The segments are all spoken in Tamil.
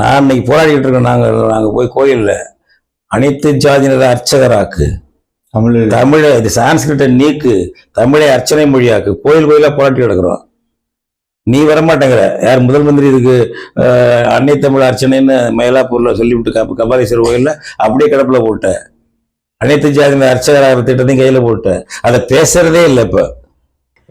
நான் இன்னைக்கு போராடிக்கிட்டு இருக்கோம் நாங்கள் நாங்கள் போய் கோயிலில். அனைத்து ஜாதியினரை அர்ச்சகராக்கு. தமிழ். தமிழை இது சான்ஸ்கிரிட்டை நீக்கு தமிழை அர்ச்சனை மொழியாக்கு. கோயில் கோயிலாக போராட்டி கிடக்குறோம். நீ வரமாட்டேங்கிற. யார் முதல் மந்திரி இதுக்கு அன்னை தமிழ் அர்ச்சனைன்னு மயிலாப்பூர்ல சொல்லிவிட்டு கப கபாலீஸ்வரர் கோயில்ல அப்படியே கிடப்பில் போட்ட. அனைத்து ஜாதியினர் அர்ச்சகராக திட்டத்தையும் கையில் போட்ட. அதை பேசுறதே இல்லை இப்போ.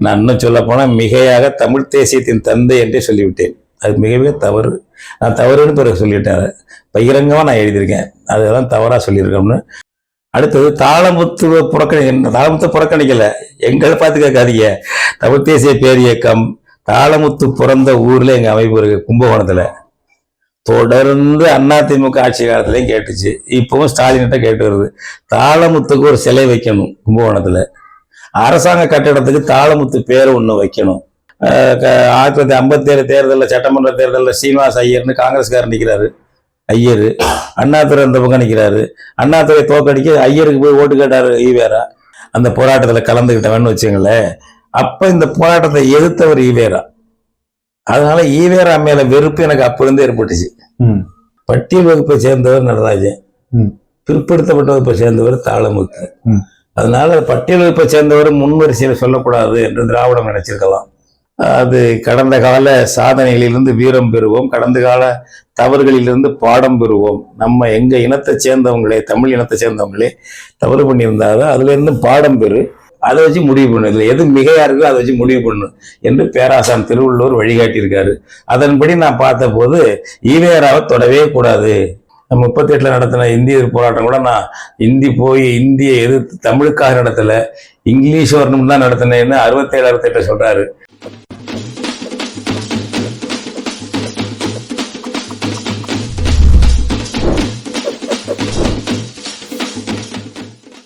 நான் இன்னும் சொல்ல போனால் மிகையாக தமிழ் தேசியத்தின் தந்தை என்றே சொல்லிவிட்டேன். அது மிகவே தவறு. நான் தவறுன்னு பிறகு சொல்லிட்டேன். பகிரங்கமாக நான் எழுதியிருக்கேன். அதெல்லாம் தவறாக சொல்லியிருக்கோம்னு அடுத்தது தாளமுத்துவ புறக்கணி தாளமுத்து புறக்கணிக்கலை. எங்களை பார்த்து கேட்காதீங்க. தமிழ் தேசிய பேரியக்கம் தாளமுத்து பிறந்த ஊரில் எங்கள் அமைப்பு இருக்கு கும்பகோணத்தில். தொடர்ந்து அதிமுக ஆட்சி காலத்துலேயும் கேட்டுச்சு. இப்பவும் ஸ்டாலின்கிட்ட கேட்டு வருது தாளமுத்துக்கு ஒரு சிலை வைக்கணும் கும்பகோணத்தில். அரசாங்க கட்டிடத்துக்கு தாளமுத்து பேர் ஒன்று வைக்கணும். ஆயிரத்தி தொள்ளாயிரத்தி ஐம்பத்தி ஏழு தேர்தலில் சட்டமன்ற தேர்தலில் ஸ்ரீனிவாஸ் ஐயர்னு காங்கிரஸ்காரர் நிற்கிறாரு ஐயர். அண்ணாதுரை அந்த பக்கம் நிற்கிறாரு அண்ணாதுரை தோக்கடிக்க ஐயருக்கு போய் ஓட்டு கேட்டாரு ஈவேரா அந்த போராட்டத்தில் கலந்துக்கிட்டவன்னு வச்சுங்களேன் அப்ப இந்த போராட்டத்தை எதிர்த்தவர் ஈவேரா அதனால ஈவேரா மேல வெறுப்பு எனக்கு அப்பொழுது ஏற்பட்டுச்சு. பட்டியல் வகுப்பை சேர்ந்தவர் நடராஜன். ம். பிற்படுத்தப்பட்ட வகுப்பை சேர்ந்தவர் தாளமுத்து ம். அதனால பட்டியல் வகுப்பை சேர்ந்தவர் முன்வரிசையில் சொல்லக்கூடாது என்று திராவிடம் நினைச்சிருக்கலாம். அது கடந்த கால சாதனைகளிலிருந்து வீரம் பெறுவோம். கடந்த கால தவறுகளிலிருந்து பாடம் பெறுவோம். நம்ம எங்கள் இனத்தை சேர்ந்தவங்களே தமிழ் இனத்தை சேர்ந்தவங்களே தவறு பண்ணியிருந்தாதான் அதுலேருந்து பாடம் பெறு. அதை வச்சு முடிவு பண்ணு. இதில் எது மிகையா இருக்கோ அதை வச்சு முடிவு பண்ணு என்று பேராசான் திருவள்ளுவர் வழிகாட்டியிருக்காரு. அதன்படி நான் பார்த்தபோது ஈவேராவை தொடவே கூடாது. முப்பத்தி எட்டில் நடத்தின இந்திய போராட்டம் கூட நான் இந்தி போய் இந்தியை எதிர்த்து தமிழுக்காக நடத்தலை. இங்கிலீஷ் வரணும் தான் நடத்தினேன்னு அறுபத்தேழு அறுபத்தெட்டு சொல்கிறாரு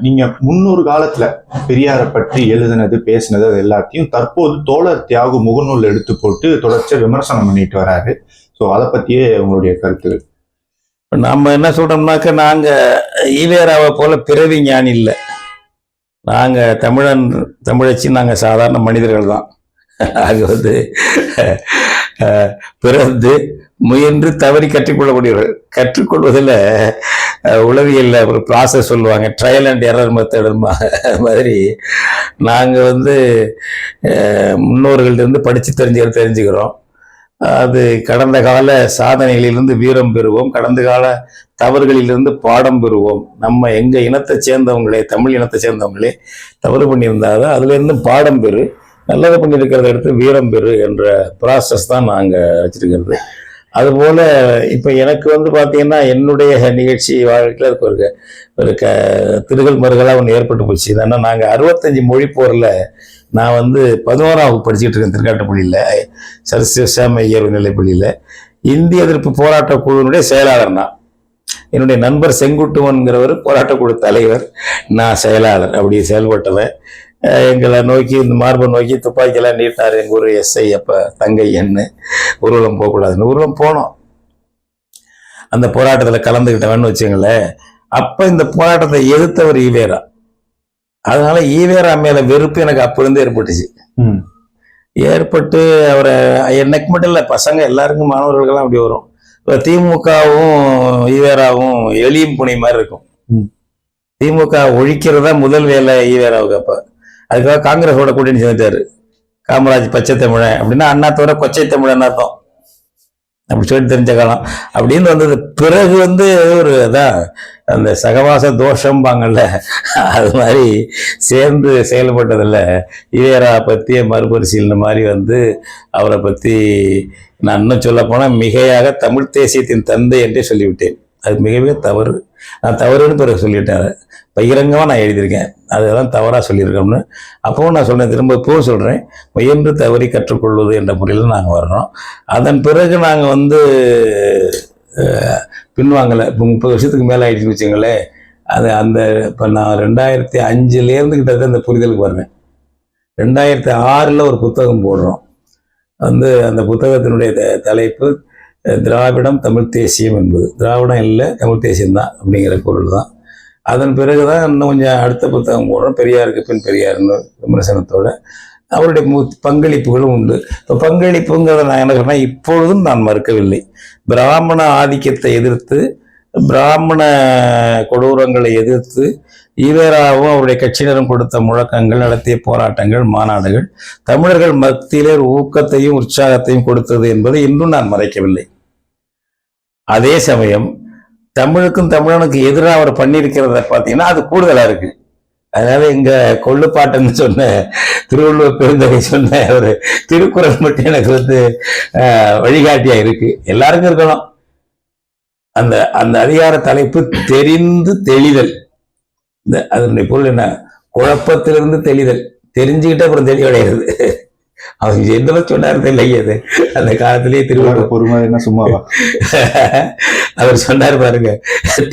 நீங்க முன்னொரு காலத்துல பெரியாரை பற்றி எழுதுனது பேசினது அது எல்லாத்தையும் தற்போது தோழர் தியாகு முகநூல் எடுத்து போட்டு தொடர்ச்சியா விமர்சனம் பண்ணிட்டு வராரு. ஸோ அதை பத்தியே உங்களுடைய கருத்து. நம்ம என்ன சொல்றோம்னாக்க நாங்க ஈவேராவை போல பிறவி ஞானி இல்லை. நாங்க தமிழன் தமிழச்சி நாங்க சாதாரண மனிதர்கள் தான். அது வந்து பிறந்து முயன்று தவறி கற்றுக்கொள்ளக்கூடியவர்கள். கற்றுக்கொள்வதில் உளவியலில் ஒரு ப்ராசஸ் சொல்லுவாங்க. ட்ரையல் அண்ட் எரர் மெத்தடுமா மாதிரி. நாங்கள் வந்து அஹ், படித்து தெரிஞ்சு தெரிஞ்சுக்கிறோம். அது கடந்த கால சாதனைகளிலிருந்து வீரம் பெறுவோம். கடந்த கால தவறுகளிலிருந்து பாடம் பெறுவோம். நம்ம எங்கள் இனத்தை சேர்ந்தவங்களே தமிழ் இனத்தை சேர்ந்தவங்களே தவறு பண்ணியிருந்தாதான் அதுலேருந்து பாடம் பெறு. நல்லது பண்ணியிருக்கிறத எடுத்து வீரம் பெறு என்ற ப்ராசஸ் தான் நாங்கள் வச்சிருக்கிறது. அதுபோல் இப்போ எனக்கு வந்து பார்த்திங்கன்னா என்னுடைய நிகழ்ச்சி வாழ்க்கையில் அதுக்கு ஒரு ஒரு க திருகல் மறுகலாக ஒன்று ஏற்பட்டு போச்சு. ஏன்னா நாங்கள் அறுபத்தஞ்சி மொழி போரில் நான் வந்து பதினோராம் வகுப்பு படிச்சுக்கிட்டு இருக்கேன் திருக்காட்டுப்பள்ளியில் சரஸ்வ சாமி ஐயர் நிலைப்பள்ளியில் இந்திய எதிர்ப்பு போராட்ட குழுவினுடைய செயலாளர் நான். என்னுடைய நண்பர் செங்குட்டுவன்கிறவர் போராட்டக்குழு தலைவர் நான் செயலாளர். அப்படி செயல்பட்டவன். எங்களை நோக்கி இந்த மார்பை நோக்கி துப்பாக்கியெல்லாம் நீட்டார் எங்கள் ஊர் எஸ்ஐ. அப்போ தங்கை எண்ணு. ஊர்வலம் போகக்கூடாதுன்னு ஊர்வலம் போனோம். அந்த போராட்டத்தில் கலந்துக்கிட்டவன்னு வச்சுங்களேன் அப்போ இந்த போராட்டத்தை எதிர்த்தவர் ஈவேரா. அதனால ஈவேரா மேல வெறுப்பு எனக்கு அப்பொழுது ஏற்பட்டுச்சு. ஏற்பட்டு அவரை எனக்கு மட்டும் இல்லை பசங்க எல்லாருக்கும் மாணவர்களுக்கெல்லாம் அப்படி வரும். இப்போ திமுகவும் ஈவேராவும் எளியும் புனி மாதிரி இருக்கும். திமுக ஒழிக்கிறதா முதல் வேலை ஈவேராவுக்கு அப்ப. அதுக்காக காங்கிரஸோட கூட்டணி சேர்ந்துட்டாரு. காமராஜ் பச்சை தமிழன் அப்படின்னா அண்ணாத்தோட கொச்சை தமிழன் அர்த்தம். அப்படி சொல்லி தெரிஞ்ச காலம். அப்படின்னு வந்தது. பிறகு வந்து ஒரு அதான் அந்த சகவாச தோஷம்பாங்கல்ல அது மாதிரி சேர்ந்து செயல்பட்டதில்ல. ஈவேரா பற்றிய மறுபரிசீலனை மாதிரி வந்து அவரை பற்றி நான் இன்னும் சொல்லப்போனால் மிகையாக தமிழ் தேசியத்தின் தந்தை என்றே சொல்லிவிட்டேன். அது மிக மிக தவறு. நான் தவறுன்னு பிறகு சொல்லிட்டேன் பகிரங்கமாக நான் எழுதியிருக்கேன். அதெல்லாம் தவறாக சொல்லியிருக்கோம்னு. அப்போவும் நான் சொன்னேன் திரும்ப இப்போவும் சொல்கிறேன் முயன்று தவறி கற்றுக்கொள்வது என்ற முறையில் நாங்கள் வர்றோம். அதன் பிறகு நாங்கள் வந்து பின்வாங்கலை. இப்போ முப்பது வருஷத்துக்கு மேலே ஆயிடுச்சுன்னு வச்சுங்களேன் அது அந்த இப்போ நான் ரெண்டாயிரத்தி அஞ்சுலேருந்து கிட்டத்தட்ட அந்த புரிதலுக்கு வருவேன். ரெண்டாயிரத்தி ஆறில் ஒரு புத்தகம் போடுறோம். வந்து அந்த புத்தகத்தினுடைய த- தலைப்பு திராவிடம் தமிழ் தேசியம் என்பது. திராவிடம் இல்லை தமிழ் தேசியம்தான் அப்படிங்கிற பொருள் தான் அதன் பிறகு தான் இன்னும் கொஞ்சம் அடுத்த புத்தகம் போடுறோம். பெரியாருக்கு பின் பெரியார்னு விமர்சனத்தோட அவருடைய பங்களிப்புகளும் உண்டு. இப்போ பங்களிப்புங்கிறத நான் என்ன சொன்னேன் இப்பொழுதும் நான் மறுக்கவில்லை. பிராமண ஆதிக்கத்தை எதிர்த்து பிராமண கொடூரங்களை எதிர்த்து ஈவேராவும் அவருடைய கட்சியினரும் கொடுத்த முழக்கங்கள் நடத்திய போராட்டங்கள் மாநாடுகள் தமிழர்கள் மத்தியிலே ஊக்கத்தையும் உற்சாகத்தையும் கொடுத்தது என்பதை இன்னும் நான் மறைக்கவில்லை. அதே சமயம் தமிழுக்கும் தமிழனுக்கு எதிராக அவர் பண்ணியிருக்கிறத பார்த்தீங்கன்னா அது கூடுதலாக இருக்கு. அதனால எங்க கொள்ளுப்பாட்டுன்னு சொன்ன திருவள்ளுவர் பெருந்தகை சொன்ன ஒரு திருக்குறள் மட்டும் எனக்கு வந்து வழிகாட்டியா இருக்கு. எல்லாருக்கும் இருக்கணும் அந்த அந்த அதிகார தலைப்பு தெரிந்து தெளிதல். இந்த அதனுடைய பொருள் என்ன? குழப்பத்திலிருந்து தெளிதல். தெரிஞ்சுக்கிட்டு அப்புறம் தெளிவடைகிறது அவர் எந்த சொன்னார் தெரியல அது. அந்த காலத்திலேயே திருவள்ளுவர் பொறுமை என்ன சும்மாவா அவர் சொன்னார் பாருங்க.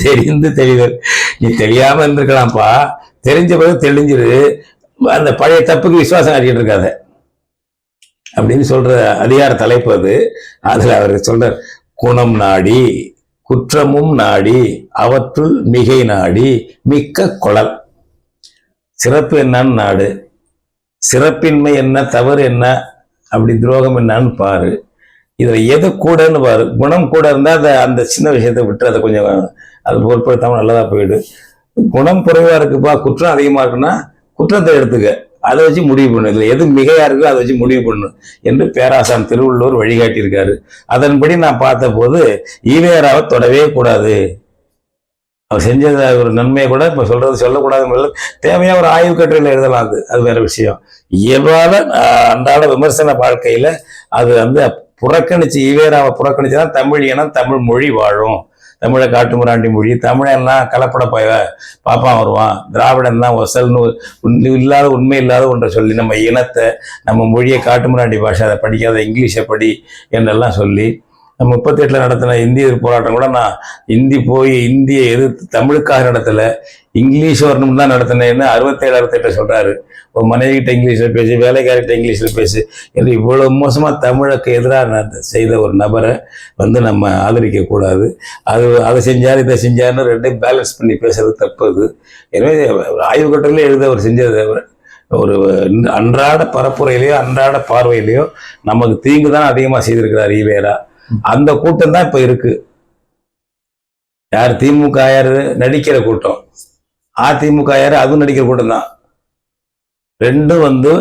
தெரிந்து தெளிதல். நீ தெரியாம இருந்திருக்கலாம்ப்பா. தெரிஞ்ச பிறகு தெளிஞ்சிரு. அந்த பழைய தப்புக்கு விசுவாசம் காட்டிட்டு இருக்காத. அப்படின்னு சொல்ற அதிகார தலைப்பு அது. அதுல அவர் சொல்றார் குணம் நாடி குற்றமும் நாடி அவற்றுள் மிகை நாடி மிக்க குழல் சிறப்பு என்னன்னு நாடு. சிறப்பின்மை என்ன தவறு என்ன அப்படி துரோகம் என்னன்னு பாரு. இதில் எது கூடன்னு பாரு. குணம் கூட இருந்தால் அந்த அந்த சின்ன விஷயத்தை விட்டு அதை கொஞ்சம் அது பொருட்படுத்தாமல் நல்லதாக போயிடு. குணம் குறைவாக இருக்குப்பா. குற்றம் அதிகமாக இருக்குன்னா குற்றத்தை எடுத்துக்க. அதை வச்சு முடிவு பண்ணு இதில் எது மிகையா இருக்கோ அதை வச்சு முடிவு பண்ணு என்று பேராசான் திருவள்ளுவர் வழிகாட்டியிருக்காரு. அதன்படி நான் பார்த்த போது ஈவேராவை தொடவே கூடாது. அவர் செஞ்சத ஒரு நன்மையை கூட இப்போ சொல்றது சொல்லக்கூடாது தேவையாக ஒரு ஆய்வு கட்டுரையில் எழுதலாம் அது. அது வேற விஷயம். இயல்பான அன்றாட விமர்சன வாழ்க்கையில் அது வந்து புறக்கணிச்சு ஈவேராவை புறக்கணிச்சுதான் தமிழ் இனம் தமிழ் மொழி வாழும். தமிழை காட்டுமிராண்டி மொழி தமிழெல்லாம் கலப்பட பய பாப்பா வருவான். திராவிடன் தான் ஒசல்னு இல்லாத உண்மை இல்லாத ஒன்றை சொல்லி நம்ம இனத்தை நம்ம மொழியை காட்டுமிராண்டி பாஷை அதை படிக்காத இங்கிலீஷை படி என்றெல்லாம் சொல்லி முப்பத்தி எட்டில் நடத்தின இந்திய போராட்டம் கூட நான் இந்தி போய் இந்தியை எதிர்த்து தமிழுக்காக நடத்தலை. இங்கிலீஷ் வரணும்னு தான் நடத்தினேன்னு அறுபத்தேழு அறுபத்தெட்டு சொல்கிறாரு ஒரு மனைவிகிட்ட இங்கிலீஷில் பேசி வேலைக்காரிட்ட இங்கிலீஷில் பேசி என்று இவ்வளோ மோசமாக தமிழுக்கு எதிராக செய்த ஒரு நபரை வந்து நம்ம ஆதரிக்கக்கூடாது அது அதை செஞ்சார் இதை செஞ்சார்னு ரெண்டையும் பேலன்ஸ் பண்ணி பேசுறது தப்பு அது எனவே ஆய்வுக்கட்டிலே ஆய்வு எழுத அவர் செஞ்சது தவிர ஒரு அன்றாட பரப்புரையிலையோ அன்றாட பார்வையிலையோ நமக்கு தீங்கு தான் அதிகமாக செய்திருக்கிறார் ஈவேரா. அந்த கூட்டம் தான் இப்ப இருக்கு. யார் திமுக யார் நடிக்கிற கூட்டம்? அதிமுக யார் அதுவும் நடிக்கிற கூட்டம் தான். ரெண்டும் வந்து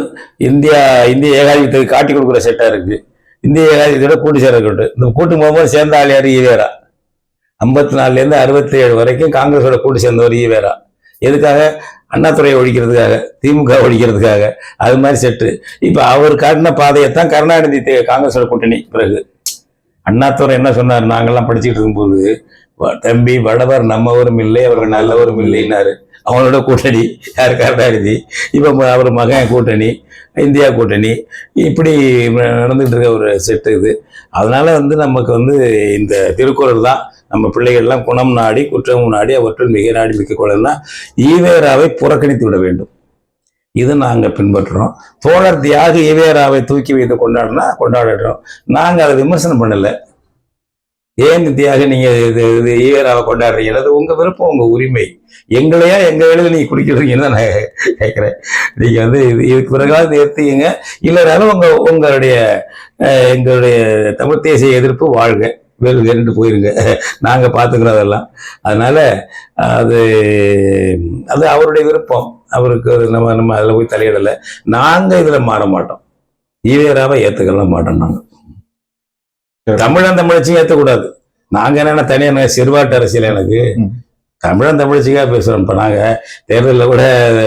இந்தியா இந்திய ஏகாதிபத்தை காட்டி கொடுக்குற செட்டா இருக்கு. இந்திய ஏகாதிபத்தியோட கூட்டு சேர கூட்டு இந்த கூட்டு போகும்போது சேர்ந்த ஆள் யார்? ஈவேரா. ஐம்பத்தி நாலுலேருந்து அறுபத்தி ஏழு வரைக்கும் காங்கிரஸோட கூட்டு சேர்ந்தவர் ஈவேரா. எதுக்காக? அண்ணாதுறையை ஒழிக்கிறதுக்காக திமுக ஒழிக்கிறதுக்காக. அது மாதிரி செட்டு. இப்ப அவர் காட்டின பாதையை தான் கருணாநிதி காங்கிரஸோட கூட்டணி. பிறகு அண்ணாதுரை என்ன சொன்னார்? நாங்கள்லாம் படிச்சுட்டு இருக்கும்போது "வ- தம்பி வடவர் நம்மவரும் இல்லை அவர்கள் நல்லவரும் இல்லைன்னாரு. அவங்களோட கூட்டணி யார் கருணாநிதி இப்போ அவர் மகன் கூட்டணி இந்தியா கூட்டணி இப்படி நடந்துகிட்டு இருக்க ஒரு செட்டு இது. அதனால வந்து நமக்கு வந்து இந்த திருக்குறள் தான் நம்ம பிள்ளைகள்லாம் குணம் நாடி குற்றம் நாடி அவற்றுள் மிக நாடி மிக்க குழந்தை ஈவேராவை புறக்கணித்து விட வேண்டும். இது நாங்கள் பின்பற்றுறோம். தோழர் தியாக ஈவேராவை தூக்கி வைத்து கொண்டாடினா கொண்டாடுறோம். நாங்கள் அதை விமர்சனம் பண்ணலை. ஏன் தியாக நீங்கள் இது இது ஈவேராவை கொண்டாடுறீங்க? அது உங்கள் விருப்பம் உங்கள் உரிமை. எங்களையா எங்கள் வேலையில் நீங்கள் குடிக்கிறீங்கன்னு தான் நான் கேட்குறேன் நீங்கள் வந்து இது இதுக்கு பிறகாவது நிறுத்திங்க இல்லைனாலும் உங்கள் உங்களுடைய எங்களுடைய தமிழ் தேசிய எதிர்ப்பு வாழ்க. வெறுங்கன்ட்டு போயிருங்க. நாங்க பாத்துக்கிறோம் அதெல்லாம் அதனால அது அது அவருடைய விருப்பம். அவருக்கு நம்ம நம்ம அதில் போய் தலையிடலை. நாங்க இதுல மாற மாட்டோம். ஈவேராவை ஏத்துக்கலாம் மாட்டோம் நாங்க. தமிழன் தமிழச்சியும் ஏத்தக்கூடாது. நாங்க என்னன்னா தனியா நான் சிறுபாட்டு அரசியல் எனக்கு. தமிழன் தமிழச்சிக்காக பேசுகிறோம் இப்போ நாங்கள் தேர்தலில் கூட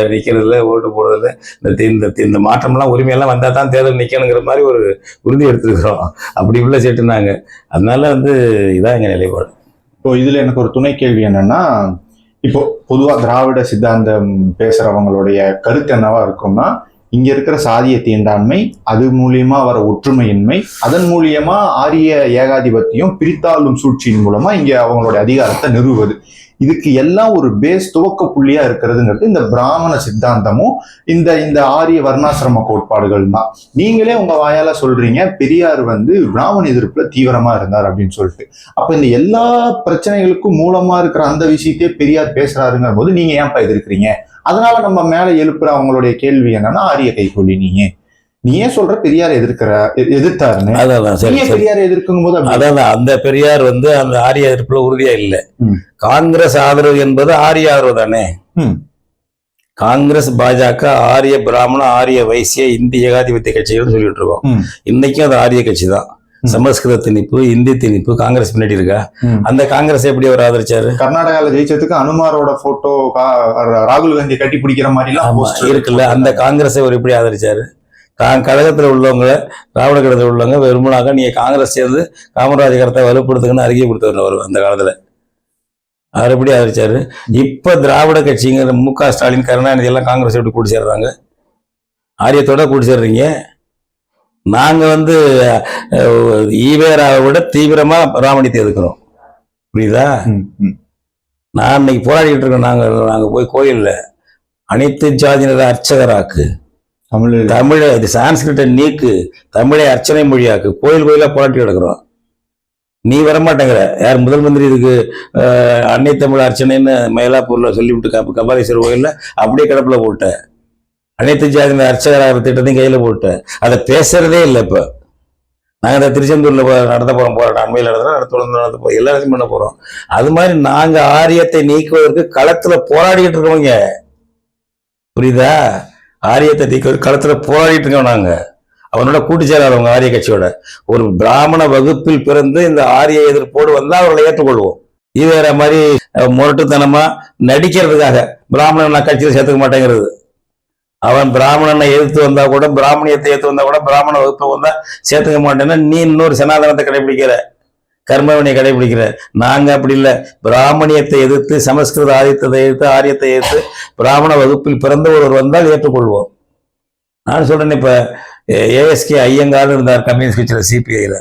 நிற்கிறதில்ல ஓட்டு போடுறதில்ல. இந்த இந்த தி- இந்த மாற்றம்லாம் உரிமையெல்லாம் வந்தால் தான் தேர்தல் நிற்கணுங்கிற மாதிரி ஒரு உறுதி எடுத்துருக்குறோம். அப்படி உள்ள செட்டு நாங்க. அதனால வந்து இதான் எங்கள் நிலைப்பாடு. இப்போ இதில் எனக்கு ஒரு துணை கேள்வி என்னென்னா இப்போ பொதுவாக திராவிட சித்தாந்தம் பேசுகிறவங்களுடைய கருத்து என்னவா இருக்கும்னா இங்க இருக்கிற சாதிய தீண்டாண்மை அது மூலியமா வர ஒற்றுமையின்மை அதன் மூலியமா ஆரிய ஏகாதிபத்தியம் பிரித்தாளும் சூழ்ச்சியின் மூலமா இங்க அவங்களுடைய அதிகாரத்தை நிறுவுவது. இதுக்கு எல்லாம் ஒரு பேஸ் துவக்க புள்ளியா இருக்கிறதுங்கிறது இந்த பிராமண சித்தாந்தமும் இந்த இந்த ஆரிய வர்ணாசிரம கோட்பாடுகள் தான். நீங்களே உங்க வாயால சொல்றீங்க பெரியார் வந்து பிராமண எதிர்ப்புல தீவிரமா இருந்தார் அப்படின்னு சொல்லிட்டு. அப்ப இந்த எல்லா பிரச்சனைகளுக்கும் மூலமா இருக்கிற அந்த விஷயத்தையே பெரியார் பேசுறாருங்கிற போது நீங்க ஏன்ப்பா எதிர்க்கிறீங்க? அதனால நம்ம மேல எழுப்புற அவங்களுடைய கேள்வி என்னன்னா ஆரிய கைகூலி நீங்க நீ ஏன் சொல்ற பெரியார் எதிர்க்கிற எதிர்த்தாருன்னு நீ பெரியார் எதிர்க்கும் போது அதான் அந்த பெரியார் வந்து அந்த ஆரிய எதிர்ப்புல உறுதியா இல்ல. காங்கிரஸ் ஆதரவு என்பது ஆரிய ஆதரவு தானே. காங்கிரஸ் பாஜக ஆரிய பிராமண ஆரிய வைசிய இந்திய ஏகாதிபத்திய கட்சிகள்னு சொல்லிட்டு இருக்கோம். இன்னைக்கும் அது ஆரிய கட்சி தான். சமஸ்கிருத திணிப்பு இந்தி திணிப்பு காங்கிரஸ் பின்னாடி இருக்கா. அந்த காங்கிரஸ் எப்படி அவர் ஆதரிச்சாரு? கர்நாடகால ஜெயிச்சதுக்கு அனுமாரோட போட்டோ ராகுல் காந்தி கட்டி பிடிக்கிற மாதிரி எல்லாம் இருக்குல்ல. அந்த காங்கிரஸை அவர் எப்படி ஆதரிச்சாரு? கழகத்துல உள்ளவங்க திராவிட கழகத்தில் உள்ளவங்க விரும்பினாக்க நீங்க காங்கிரஸ் சேர்ந்து காமராஜ் கருத்தை வலுப்படுத்துங்கன்னு அறிக்கை கொடுத்தவர் அவர் அந்த காலத்துல. அவர் எப்படி ஆதரிச்சாரு? இப்ப திராவிட கட்சிங்கிற மு க ஸ்டாலின் கருணாநிதி எல்லாம் காங்கிரஸ் எப்படி கூட்டி சேர்றாங்க. ஆரியத்தோட கூட்டி சேர்றீங்க. நாங்க வந்து ஈவேராவை விட தீவிரமா பிராமணியத்தை எதுக்குறோம் புரியுதா. நான் இன்னைக்கு போராடிட்டு இருக்கோம். நாங்க நாங்க போய் கோயில்ல. அனைத்து ஜாதியினரை அர்ச்சகராக்கு தமிழ். தமிழை இது சான்ஸ்கிரிட்டை நீக்கு தமிழை அர்ச்சனை மொழியாக்கு கோயில் கோயிலா போராட்டி கிடக்குறோம். நீ வரமாட்டேங்கிற. யார் முதல் மந்திரி இதுக்கு அன்னை தமிழ் அர்ச்சனைன்னு மயிலாப்பூர்ல சொல்லிவிட்டு கப கபாலீஸ்வரர் கோயில்ல அப்படியே கிடப்புல போட்ட. அனைத்து ஜாதி அர்ச்சகராக திட்டத்தையும் கையில போட்டு அதை பேசுறதே இல்லை இப்ப. நாங்க இந்த திருச்செந்தூர்ல நடத்த போறோம் போராட்டம் அண்மையில் நடத்துகிறோம் நடத்த தொடர்ந்து நடத்த போகிறோம் எல்லாத்தையும் பண்ண போகிறோம் அது மாதிரி நாங்க ஆரியத்தை நீக்குவதற்கு களத்துல போராடிக்கிட்டு இருக்கோங்க புரியுதா? ஆரியத்தை நீக்க களத்துல போராடிட்டு இருக்கோம் நாங்க. அவனோட கூட்டு அவங்க ஆரிய கட்சியோட. ஒரு பிராமண வகுப்பில் பிறந்து இந்த ஆரிய எதிர்ப்போடு வந்தால் அவர்களை ஏற்றுக்கொள்வோம். இது வேற மாதிரி முரட்டுத்தனமாக நடிக்கிறதுக்காக. பிராமணன் நான் கட்சியில் சேர்த்துக்க மாட்டேங்கிறது. அவன் பிராமணனை எதிர்த்து வந்தா கூட பிராமணியத்தை எதிர்த்து வந்தா கூட பிராமண வகுப்பை வந்தா சேர்த்துக்க மாட்டேன்னா நீ இன்னொரு சனாதனத்தை கடைபிடிக்கிற. கர்மவினை கடைபிடிக்கிற. நாங்க அப்படி இல்லை. பிராமணியத்தை எதிர்த்து சமஸ்கிருத ஆரியத்தை எதிர்த்து ஆரியத்தை எதிர்த்து பிராமண வகுப்பில் பிறந்த ஒருவர் வந்தால் ஏற்றுக்கொள்வோம். நான் சொல்றேன் இப்ப ஏஎஸ்கே ஐயங்கார்னு இருந்தார் கம்யூனிஸ்ட் கட்சியில் சிபிஐல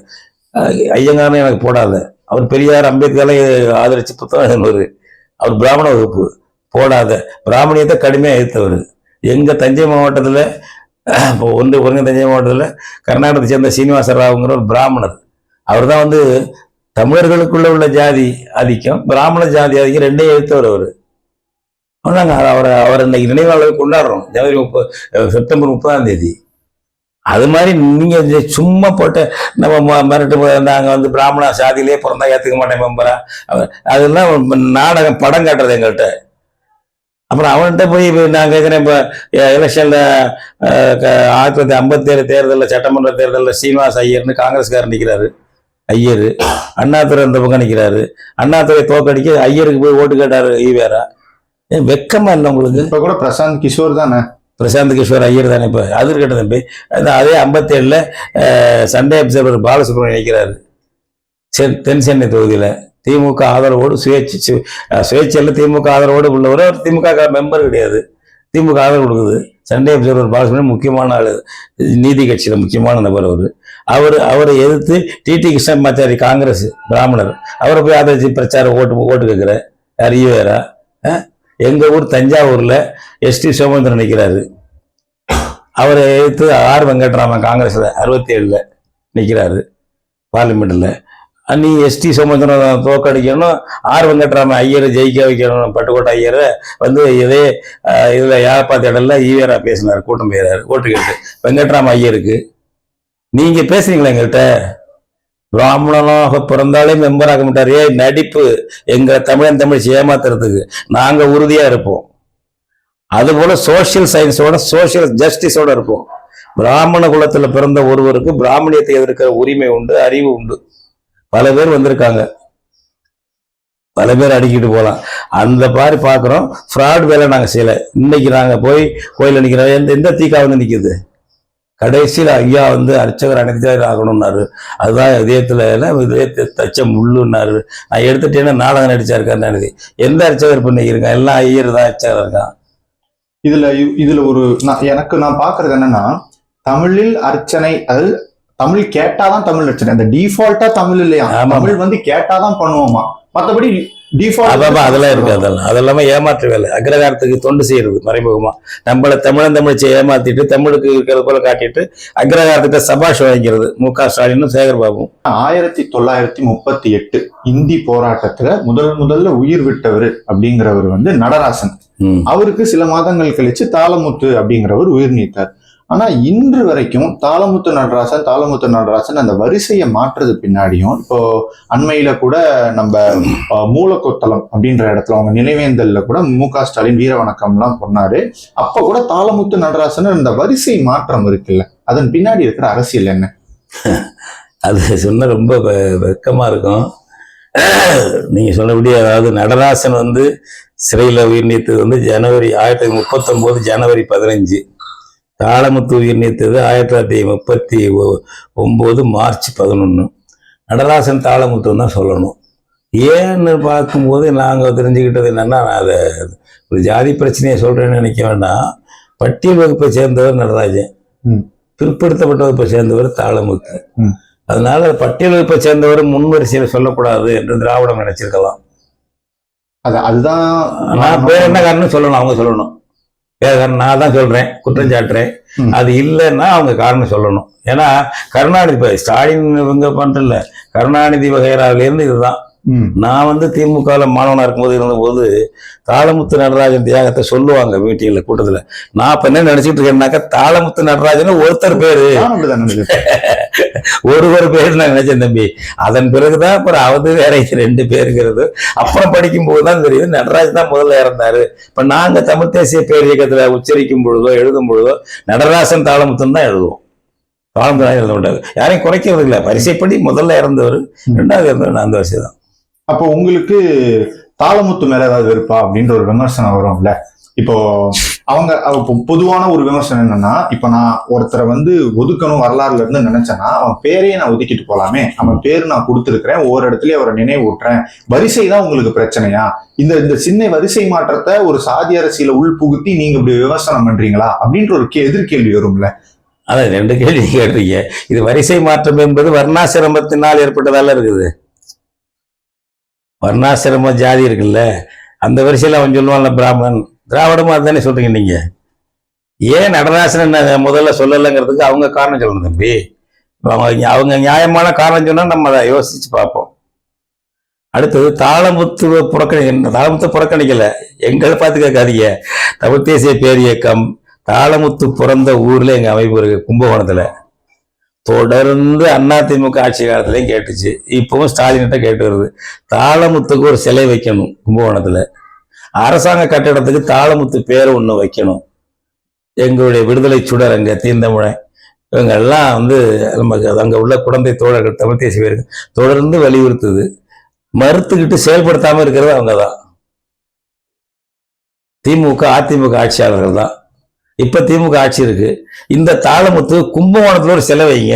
ஐயங்கார்னு எனக்கு போடாத. அவர் பெரியார் அம்பேத்கரை ஆதரிச்சு புத்தகம் அவர் அவர் பிராமண வகுப்பு. போடாத. பிராமணியத்தை கடுமையாக எதிர்த்தவர். எங்கள் தஞ்சை மாவட்டத்தில் இப்போ ஒன்று ஒருங்க தஞ்சை மாவட்டத்தில் கர்நாடகத்தை சேர்ந்த சீனிவாச ராவுங்கிற ஒரு பிராமணர். அவர் தான் வந்து தமிழர்களுக்குள்ள உள்ள ஜாதி ஆதிக்கம் பிராமண ஜாதி ஆதிக்கம் ரெண்டே எழுத்தவர் அவர். நாங்கள் அவரை அவர் இன்னைக்கு நினைவாளர் கொண்டாடுறோம். ஜனவரி முப்பது செப்டம்பர் முப்பதாம் தேதி. அது மாதிரி நீங்கள் சும்மா போட்ட நம்ம மிரட்டு நாங்கள் வந்து பிராமண சாதியிலே பிறந்தா ஏற்றுக்க மாட்டேன் மெம்பரா அதெல்லாம் நாடகம் படம் காட்டுறது எங்கள்கிட்ட. அப்புறம் அவன்கிட்ட போய் இப்ப நான் கேட்குறேன் இப்போ எலெக்ஷன்ல ஆயிரத்தி தொள்ளாயிரத்தி ஐம்பத்தேழு தேர்தலில் சட்டமன்ற தேர்தலில் சீனிவாஸ் ஐயர்னு காங்கிரஸ்காரர் நிற்கிறாரு ஐயர். அண்ணாதுரை இந்த பக்கம் நிற்கிறாரு அண்ணாதுரை தோக்கடிக்க ஐயருக்கு போய் ஓட்டு கேட்டாரு ஈவேரா ஏன் வெக்கமா இல்லை உங்களுக்கு? இப்ப கூட பிரசாந்த் கிஷோர் தானே? பிரசாந்த் கிஷோர் ஐயர் தானே இப்போ? அது இருக்கட்டும் தம்பி. அது அதே ஐம்பத்தேழில் சண்டே அப்சர்வர் பாலசுப்ரமணியம் நிற்கிறாரு சென் தென் சென்னை தொகுதியில். திமுக ஆதரவோடு சுயேட்சை சுயேட்சையில் திமுக ஆதரவோடு உள்ளவர் அவர் திமுக மெம்பர் கிடையாது. திமுக ஆதரவு கொடுக்குது. சண்டே அப்சர்வர் பாலசுப்ரமணியம் முக்கியமான ஆள். நீதி கட்சியில் முக்கியமான நபர் அவர். அவர் அவரை எதிர்த்து டிடி கிருஷ்ணமாச்சாரி காங்கிரஸ் பிராமணர் அவரை போய் ஆதரிச்சு பிரச்சாரம் ஓட்டு ஓட்டு கேட்குற. யார்? ஈவேரா எங்கள் ஊர் தஞ்சாவூரில் எஸ்டி சோமேந்திரன் நிற்கிறாரு அவரை எதிர்த்து ஆர் வெங்கட்ராமன் காங்கிரஸில் அறுபத்தி ஏழில் நிற்கிறாரு பார்லிமெண்ட்டில் நீ எஸ்டி சமுத்திரம் தோக்கடிக்கணும் ஆர் வெங்கட்ராமன் ஐயரை ஜெயிக்க வைக்கணும். பட்டுக்கோட்டை ஐயரை வந்து இதே இதில் இதுல இடம்ல ஈவேரா பேசினார் கூட்டம் போயிறாரு ஓட்டு கேட்டு. வெங்கட்ராம ஐயருக்கு. நீங்கள் பேசுறீங்களா எங்கள்கிட்ட? பிராமணனாக பிறந்தாலே மெம்பர் ஆக மாட்டார். ஏ நடிப்பு எங்கள் தமிழன் தமிழ் ஏமாத்துறதுக்கு நாங்கள் உறுதியாக இருப்போம். அதுபோல் சோஷியல் சயின்ஸோட சோஷியல் ஜஸ்டிஸோட இருப்போம். பிராமண குலத்தில் பிறந்த ஒருவருக்கு பிராமணியத்தை எதிர்க்கிற உரிமை உண்டு அறிவு உண்டு. பல பேர் வந்திருக்காங்க. பல பேர் அடிக்கிட்டு போகலாம் அந்த மாதிரி பார்க்குறோம் ஃப்ராட் வேலை நாங்கள் செய்யலை. இன்னைக்கு நாங்கள் போய் கோயிலில் நிற்கிறோம் எந்த எந்த தீக்கா வந்து நிற்குது கடைசியில் ஐயா வந்து அர்ச்சகர் அனைத்து ஆகணும்னாரு. அதுதான் இதயத்தில் இதயத்தை தச்ச முள்ளுன்னாரு. நான் எடுத்துட்டேன்னா நாடகம் நடிச்சாரு கருணாநிதி. எந்த அர்ச்சகர் பண்ணிக்கிறீங்க எல்லாம் ஐயர் தான் அர்ச்சகர் இருக்கான். இதுல இ- இதுல ஒரு நான் எனக்கு நான் பாக்குறது என்னன்னா தமிழில் அர்ச்சனை அது தமிழ் கேட்டாதான் தமிழ் அர்ச்சனை அந்த டிஃபால்ட்டா தமிழ் இல்லையா. தமிழ் வந்து கேட்டாதான் பண்ணுவோமா? மத்தபடி அதான் அதெல்லாம் இருக்கு அதெல்லாம் அதெல்லாமே ஏமாற்று வேலை. அக்ரகாரத்துக்கு தொண்டு செய்யறது மறைமுகமா. நம்மள தமிழன் தமிழ்ச்சி ஏமாத்திட்டு தமிழுக்கு இருக்கிறது போல காட்டிட்டு அக்ரகாரத்துக்கு சபாஷ் வாங்கிக்கிறது மு க. ஸ்டாலினும் சேகர் பாபுவும். ஆயிரத்தி தொள்ளாயிரத்தி முப்பத்தி எட்டு இந்தி போராட்டத்துல முதல் முதல்ல உயிர் விட்டவர் அப்படிங்கிறவர் வந்து நடராசன். அவருக்கு சில மாதங்கள் கழிச்சு தாளமுத்து அப்படிங்கிறவர் உயிர் நீத்தார். ஆனா இன்று வரைக்கும் தாளமுத்து நடராசன் தாளமுத்து நடராசன் அந்த வரிசையை மாற்றுறது பின்னாடியும் இப்போ அண்மையில கூட நம்ம மூலக்கொத்தளம் அப்படின்ற இடத்துல அவங்க நினைவேந்தல்ல கூட மு க ஸ்டாலின் வீர வணக்கம்லாம் சொன்னாரு. அப்ப கூட தாளமுத்து நடராசன் அந்த வரிசை மாற்றம் இருக்குல்ல அதன் பின்னாடி இருக்கிற அரசியல் என்ன? அது சொன்ன ரொம்ப வெ- இருக்கும். நீங்க சொன்னபடி அதாவது நடராசன் வந்து சிறையில் உயிர் நீத்தது வந்து ஜனவரி ஆயிரத்தி தொள்ளாயிரத்தி முப்பத்தொம்போது ஜனவரி பதினஞ்சு. தாளமுத்து உயிர் நீத்தது ஆயிரத்தி தொள்ளாயிரத்தி முப்பத்தி ஒ- ஒன்பது மார்ச் பதினொன்று நடராசன் தாளமுத்துன்னு தான் சொல்லணும். ஏன்னு பார்க்கும்போது நாங்கள் தெரிஞ்சுக்கிட்டது என்னன்னா நான் அதை ஒரு ஜாதி பிரச்சனையை சொல்கிறேன்னு நினைக்க வேண்டாம். பட்டியல் வகுப்பை சேர்ந்தவர் நடராஜன். பிற்படுத்தப்பட்ட வகுப்பை சேர்ந்தவர் தாளமுத்து. அதனால பட்டியல் வகுப்பை சேர்ந்தவர் முன்வரிசையில் சொல்லக்கூடாது என்று திராவிடம் நினைச்சிருக்கலாம். அது அதுதான் நான் பேர் என்ன காரணம் சொல்லணும் அவங்க சொல்லணும். நான் தான் சொல்றேன் குற்றம் சாட்டுறேன். அது இல்லைன்னா அவங்க காரணம் சொல்லணும். ஏன்னா கருணாநிதி இப்ப ஸ்டாலின் இவங்க பண்றல கருணாநிதி வகைராவில இருந்து இதுதான். நான் வந்து திமுகவில் மாணவனா இருக்கும்போது இருந்தபோது தாளமுத்து நடராஜன் தியாகத்தை சொல்லுவாங்க மீட்டிங்ல கூட்டத்துல. நான் இப்ப என்ன நினைச்சிட்டு இருக்கேன்னாக்கா தாளமுத்து நடராஜன் ஒருத்தர் பேரு. ஒருவர் பேர் நான் நினைச்சேன் தம்பி. அதன் பிறகுதான் அப்புறம் அவது வேற ரெண்டு பேருங்கிறது. அப்புறம் படிக்கும் போதுதான் தெரியுது நடராஜ் தான் முதல்ல இறந்தாரு. இப்ப நாங்க தமிழ் தேசிய பேர் இயக்கத்துல உச்சரிக்கும் பொழுதோ எழுதும் பொழுதோ நடராசன் தாளமுத்தன் தான் எழுதுவோம். தாளமுத்து தான் எழுத மாட்டாங்க யாரையும் குறைக்கிறது இல்லை. வரிசைப்படி முதல்ல இறந்தவர் ரெண்டாவது இறந்தவர் நான் அந்த வரிசை தான் அப்போ உங்களுக்கு தாளமுத்து மேல ஏதாவது வெறுப்பா? அப்படின்ற ஒரு விமர்சனம் வரும்ல. இப்போ அவங்க பொதுவான ஒரு விமர்சனம் என்னன்னா இப்ப நான் ஒருத்தரை வந்து ஒதுக்கணும் வரலாறுல இருந்து நினைச்சேன்னா அவன் பேரையே நான் ஒதுக்கிட்டு போலாமே. அவன் பேர் நான் கொடுத்துருக்கிறேன். ஒவ்வொரு இடத்துலயும் அவரை நினைவூட்டுறேன். வரிசை தான் உங்களுக்கு பிரச்சனையா? இந்த இந்த சின்ன வரிசை மாற்றத்தை ஒரு சாதி அரசியல உள் புகுத்தி நீங்க இப்படி விமர்சனம் பண்றீங்களா? அப்படின்ற ஒரு கே- எதிர்கேள்வி வரும்ல. அதான் ரெண்டு கேள்வி கேட்டீங்க இது வரிசை மாற்றம் என்பது வர்ணாசிரமத்தினால் ஏற்பட்டதால இருக்குது. வர்ணாசிரம ஜாதி இருக்குல்ல அந்த வரிசையில் அவன் சொல்லுவான்ல பிராமணன். திராவிடமாக அதுதானே சொல்கிறீங்க நீங்கள் ஏன் நடராசன் முதல்ல சொல்லலைங்கிறதுக்கு அவங்க காரணம் சொல்லணும் தம்பி. அவங்க அவங்க நியாயமான காரணம் சொன்னால் நம்ம அதை யோசிச்சு பார்ப்போம். அடுத்தது தாளமுத்துவ புறக்கணி தாளமுத்து புறக்கணிக்கல. எங்களை பார்த்து கேட்காதீங்க. தமிழ் தேசிய பேரியக்கம் தாளமுத்து பிறந்த ஊரில் எங்கள் அமைப்பு இருக்குது கும்பகோணத்தில். தொடர்ந்து அதிமுக ஆட்சி காலத்திலையும் கேட்டுச்சு. இப்பவும் ஸ்டாலின்கிட்ட கேட்டு வருது. தாளமுத்துக்கு ஒரு சிலை வைக்கணும் கும்பகோணத்தில். அரசாங்க கட்டிடத்துக்கு தாளமுத்து பேர் ஒன்று வைக்கணும். எங்களுடைய விடுதலை சுடர் அங்கே தீந்தமுழை. இவங்க எல்லாம் வந்து நமக்கு அங்கே உள்ள குழந்தை தோழர்கள் தமிழ் தேசிய பேருக்கு தொடர்ந்து வலியுறுத்துது. மறுத்துக்கிட்டு செயல்படுத்தாமல் இருக்கிறது அவங்க தான் திமுக அதிமுக ஆட்சியாளர்கள் தான். இப்ப திமுக ஆட்சி இருக்கு. இந்த தாளமுத்து கும்பகோணத்துல ஒரு சிலை வைங்க.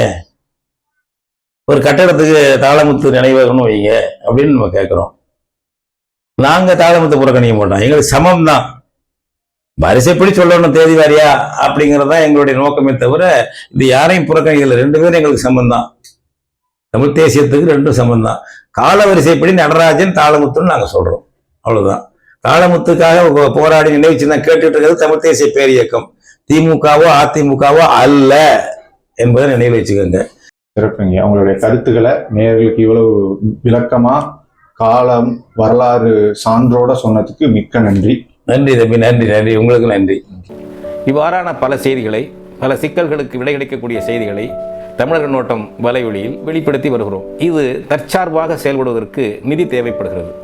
ஒரு கட்டடத்துக்கு தாளமுத்து நினைவகம்னு வைங்க அப்படின்னு நம்ம கேட்கிறோம் நாங்க தாளமுத்து புறக்கணிக்க மாட்டோம். எங்களுக்கு சமம் தான் வரிசைப்படி சொல்லணும் தேதி வாரியா அப்படிங்கிறது தான் எங்களுடைய நோக்கமே தவிர இது யாரையும் புறக்கணிக்கல. ரெண்டு பேரும் எங்களுக்கு சமம் தான் தமிழ் தேசியத்துக்கு ரெண்டும் சமம் தான் கால வரிசைப்படி நடராஜன் தாளமுத்துன்னு நாங்க சொல்றோம். அவ்வளவுதான். தாளமுத்துக்காக போ- போராடி நினைவு சின்னம் கேட்டுட்டு இருக்கிறது தமிழ் தேசிய பேரியக்கம் திமுகவோ அதிமுகவோ அல்ல என்பதை நினைவில் வச்சுக்கோங்க. சிறப்புங்க. உங்களுடைய கருத்துக்களை நேயர்களுக்கு இவ்வளவு விளக்கமா காலம் வரலாறு சான்றோட சொன்னதுக்கு மிக்க நன்றி. நன்றி தம்பி நன்றி நன்றி. உங்களுக்கு நன்றி. இவ்வாறான பல செய்திகளை பல சிக்கல்களுக்கு விடை கிடைக்கக்கூடிய செய்திகளை தமிழக நோட்டம் வலையொலியில் வெளிப்படுத்தி வருகிறோம். இது தற்சார்பாக செயல்படுவதற்கு நிதி தேவைப்படுகிறது.